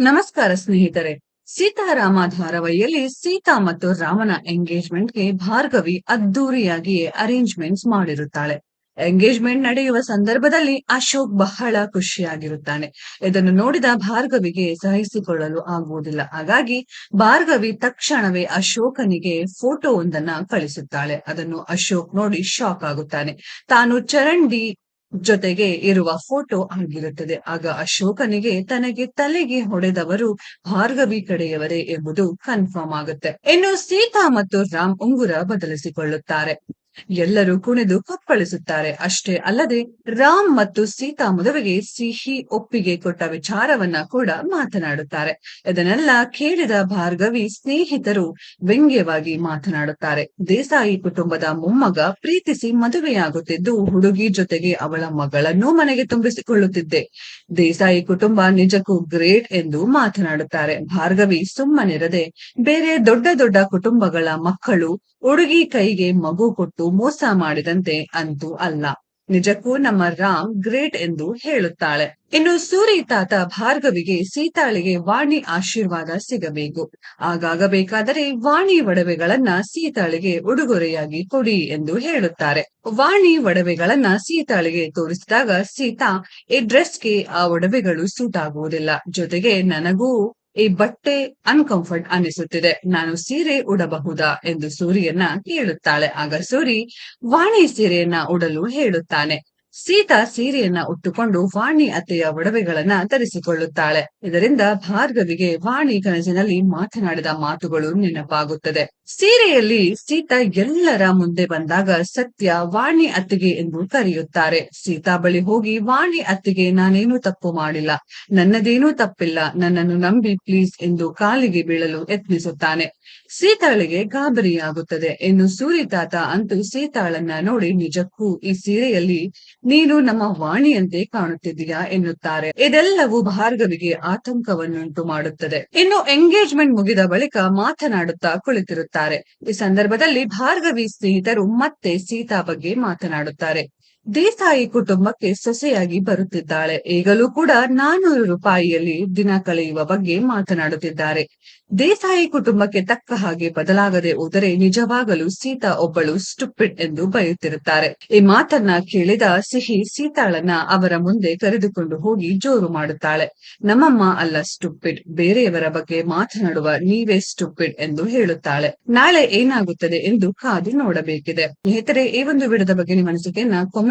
ನಮಸ್ಕಾರ ಸ್ನೇಹಿತರೆ. ಸೀತಾರಾಮ ಧಾರಾವಾಹಿಯಲ್ಲಿ ಸೀತಾ ಮತ್ತು ರಾಮನ ಎಂಗೇಜ್ಮೆಂಟ್ಗೆ ಭಾರ್ಗವಿ ಅದ್ದೂರಿಯಾಗಿಯೇ ಅರೇಂಜ್ಮೆಂಟ್ಸ್ ಮಾಡಿರುತ್ತಾಳೆ. ಎಂಗೇಜ್ಮೆಂಟ್ ನಡೆಯುವ ಸಂದರ್ಭದಲ್ಲಿ ಅಶೋಕ್ ಬಹಳ ಖುಷಿಯಾಗಿರುತ್ತಾನೆ. ಇದನ್ನು ನೋಡಿದ ಭಾರ್ಗವಿಗೆ ಸಹಿಸಿಕೊಳ್ಳಲು ಆಗುವುದಿಲ್ಲ. ಹಾಗಾಗಿ ಭಾರ್ಗವಿ ತಕ್ಷಣವೇ ಅಶೋಕನಿಗೆ ಫೋಟೋ ಒಂದನ್ನ ಕಳಿಸುತ್ತಾಳೆ. ಅದನ್ನು ಅಶೋಕ್ ನೋಡಿ ಶಾಕ್ ಆಗುತ್ತಾನೆ. ತಾನು ಚರಂಡಿ ಜೊತೆಗೆ ಇರುವ ಫೋಟೋ ಆಗಿರುತ್ತದೆ ಆಗ ಅಶೋಕನಿಗೆ ತನಗೆ ತಲೆಗೆ ಹೊಡೆದವರು ಭಾರ್ಗವಿ ಕಡೆಯವರೇ ಎಂಬುದು ಕನ್ಫರ್ಮ್ ಆಗುತ್ತೆ. ಇನ್ನು ಸೀತಾ ಮತ್ತು ರಾಮ್ ಉಂಗುರ ಬದಲಿಸಿಕೊಳ್ಳುತ್ತಾರೆ. ಎಲ್ಲರೂ ಕುಣಿದು ಕಪ್ಪಳಿಸುತ್ತಾರೆ. ಅಷ್ಟೇ ಅಲ್ಲದೆ ರಾಮ್ ಮತ್ತು ಸೀತಾ ಮದುವೆಗೆ ಸಿಹಿ ಒಪ್ಪಿಗೆ ಕೊಟ್ಟ ವಿಚಾರವನ್ನ ಕೂಡ ಮಾತನಾಡುತ್ತಾರೆ. ಇದನ್ನೆಲ್ಲ ಕೇಳಿದ ಭಾರ್ಗವಿ ಸ್ನೇಹಿತರು ವ್ಯಂಗ್ಯವಾಗಿ ಮಾತನಾಡುತ್ತಾರೆ. ದೇಸಾಯಿ ಕುಟುಂಬದ ಮೊಮ್ಮಗ ಪ್ರೀತಿಸಿ ಮದುವೆಯಾಗುತ್ತಿದ್ದು ಹುಡುಗಿ ಜೊತೆಗೆ ಅವಳ ಮಗಳನ್ನೂ ಮನೆಗೆ ತುಂಬಿಸಿಕೊಳ್ಳುತ್ತಿದ್ದೆ. ದೇಸಾಯಿ ಕುಟುಂಬ ನಿಜಕ್ಕೂ ಗ್ರೇಟ್ ಎಂದು ಮಾತನಾಡುತ್ತಾರೆ. ಭಾರ್ಗವಿ ಸುಮ್ಮನಿರದೆ ಬೇರೆ ದೊಡ್ಡ ದೊಡ್ಡ ಕುಟುಂಬಗಳ ಮಕ್ಕಳು ಹುಡುಗಿ ಕೈಗೆ ಮಗು ಕೊಟ್ಟು ಮೋಸ ಮಾಡಿದಂತೆ ಅಂತೂ ಅಲ್ಲ. ನಿಜಕ್ಕೂ ನಮ್ಮ ರಾಮ್ ಗ್ರೇಟ್ ಎಂದು ಹೇಳುತ್ತಾಳೆ. ಇನ್ನು ಸೂರಿ ತಾತ ಭಾರ್ಗವಿಗೆ ಸೀತಾಳಿಗೆ ವಾಣಿ ಆಶೀರ್ವಾದ ಸಿಗಬೇಕು. ಹಾಗಾಗಬೇಕಾದರೆ ವಾಣಿ ಒಡವೆಗಳನ್ನ ಸೀತಾಳಿಗೆ ಉಡುಗೊರೆಯಾಗಿ ಕೊಡಿ ಎಂದು ಹೇಳುತ್ತಾರೆ. ವಾಣಿ ಒಡವೆಗಳನ್ನ ಸೀತಾಳಿಗೆ ತೋರಿಸಿದಾಗ ಸೀತಾ, ಈ ಡ್ರೆಸ್ಗೆ ಆ ಒಡವೆಗಳು ಸೂಟ್ ಆಗುವುದಿಲ್ಲ. ಜೊತೆಗೆ ನನಗೂ ಈ ಬಟ್ಟೆ ಅನ್ಕಂಫರ್ಟ್ ಅನಿಸುತ್ತಿದೆ ನಾನು ಸೀರೆ ಉಡಬಹುದಾ ಎಂದು ಸೂರಿಯನ್ನ ಕೇಳುತ್ತಾಳೆ. ಆಗ ಸೂರಿ, ವಾಣಿ ಸೀರೆಯನ್ನ ಉಡಲು ಹೇಳುತ್ತಾನೆ. ಸೀತಾ ಸೀರೆಯನ್ನ ಉಟ್ಟುಕೊಂಡು ವಾಣಿ ಅತ್ತೆಯ ಒಡವೆಗಳನ್ನ ಧರಿಸಿಕೊಳ್ಳುತ್ತಾಳೆ. ಇದರಿಂದ ಭಾರ್ಗವಿಗೆ ವಾಣಿ ಕನಸಿನಲ್ಲಿ ಮಾತನಾಡಿದ ಮಾತುಗಳು ನೆನಪಾಗುತ್ತದೆ. ಸೀರೆಯಲ್ಲಿ ಸೀತಾ ಎಲ್ಲರ ಮುಂದೆ ಬಂದಾಗ ಸತ್ಯ ವಾಣಿ ಅತ್ತಿಗೆ ಎಂದು ಕರೆಯುತ್ತಾರೆ. ಸೀತಾ ಬಳಿ ಹೋಗಿ, ವಾಣಿ ಅತ್ತಿಗೆ ನಾನೇನು ತಪ್ಪು ಮಾಡಿಲ್ಲ. ನನ್ನದೇನೂ ತಪ್ಪಿಲ್ಲ. ನನ್ನನ್ನು ನಂಬಿ ಪ್ಲೀಸ್ ಎಂದು ಕಾಲಿಗೆ ಬೀಳಲು ಯತ್ನಿಸುತ್ತಾನೆ. ಸೀತಾಳಿಗೆ ಗಾಬರಿಯಾಗುತ್ತದೆ ಇನ್ನು ಸೂರಿತಾತ ಅಂತೂ ಸೀತಾಳನ್ನ ನೋಡಿ ನಿಜಕ್ಕೂ ಈ ಸೀರೆಯಲ್ಲಿ ನೀನು ನಮ್ಮ ವಾಣಿಯಂತೆ ಕಾಣುತ್ತಿದ್ದೀಯಾ ಎನ್ನುತ್ತಾರೆ. ಇದೆಲ್ಲವೂ ಭಾರ್ಗವಿಗೆ ಆತಂಕವನ್ನುಂಟು ಮಾಡುತ್ತದೆ. ಇನ್ನು ಎಂಗೇಜ್ಮೆಂಟ್ ಮುಗಿದ ಬಳಿಕ ಮಾತನಾಡುತ್ತಾ ಕುಳಿತಿರುತ್ತಾರೆ. ಈ ಸಂದರ್ಭದಲ್ಲಿ ಭಾರ್ಗವಿ ಸ್ನೇಹಿತರು ಮತ್ತೆ ಸೀತಾ ಬಗ್ಗೆ ಮಾತನಾಡುತ್ತಾರೆ. ದೇಸಾಯಿ ಕುಟುಂಬಕ್ಕೆ ಸೊಸೆಯಾಗಿ ಬರುತ್ತಿದ್ದಾಳೆ. ಈಗಲೂ ಕೂಡ ನಾನೂರು ರೂಪಾಯಿಯಲ್ಲಿ ದಿನ ಕಳೆಯುವ ಬಗ್ಗೆ ಮಾತನಾಡುತ್ತಿದ್ದಾರೆ. ದೇಸಾಯಿ ಕುಟುಂಬಕ್ಕೆ ತಕ್ಕ ಹಾಗೆ ಬದಲಾಗದೆ ಹೋದರೆ ನಿಜವಾಗಲೂ ಸೀತಾ ಒಬ್ಬಳು ಸ್ಟುಪಿಡ್ ಎಂದು ಬಯುತ್ತಿರುತ್ತಾರೆ ಈ ಮಾತನ್ನ ಕೇಳಿದ ಸಿಹಿ ಸೀತಾಳನ್ನ ಅವರ ಮುಂದೆ ಕರೆದುಕೊಂಡು ಹೋಗಿ ಜೋರು ಮಾಡುತ್ತಾಳೆ. ನಮ್ಮಮ್ಮ ಅಲ್ಲ ಸ್ಟುಪಿಡ್, ಬೇರೆಯವರ ಬಗ್ಗೆ ಮಾತನಾಡುವ ನೀವೇ ಸ್ಟುಪಿಡ್ ಎಂದು ಹೇಳುತ್ತಾಳೆ. ನಾಳೆ ಏನಾಗುತ್ತದೆ ಎಂದು ಕಾದು ನೋಡಬೇಕಿದೆ. ಸ್ನೇಹಿತರೆ, ಈ ಒಂದು ವಿಡಿಯೋದ ಬಗ್ಗೆ ನಿಮ್ಮ ಅನಿಸಿಕೆಯನ್ನ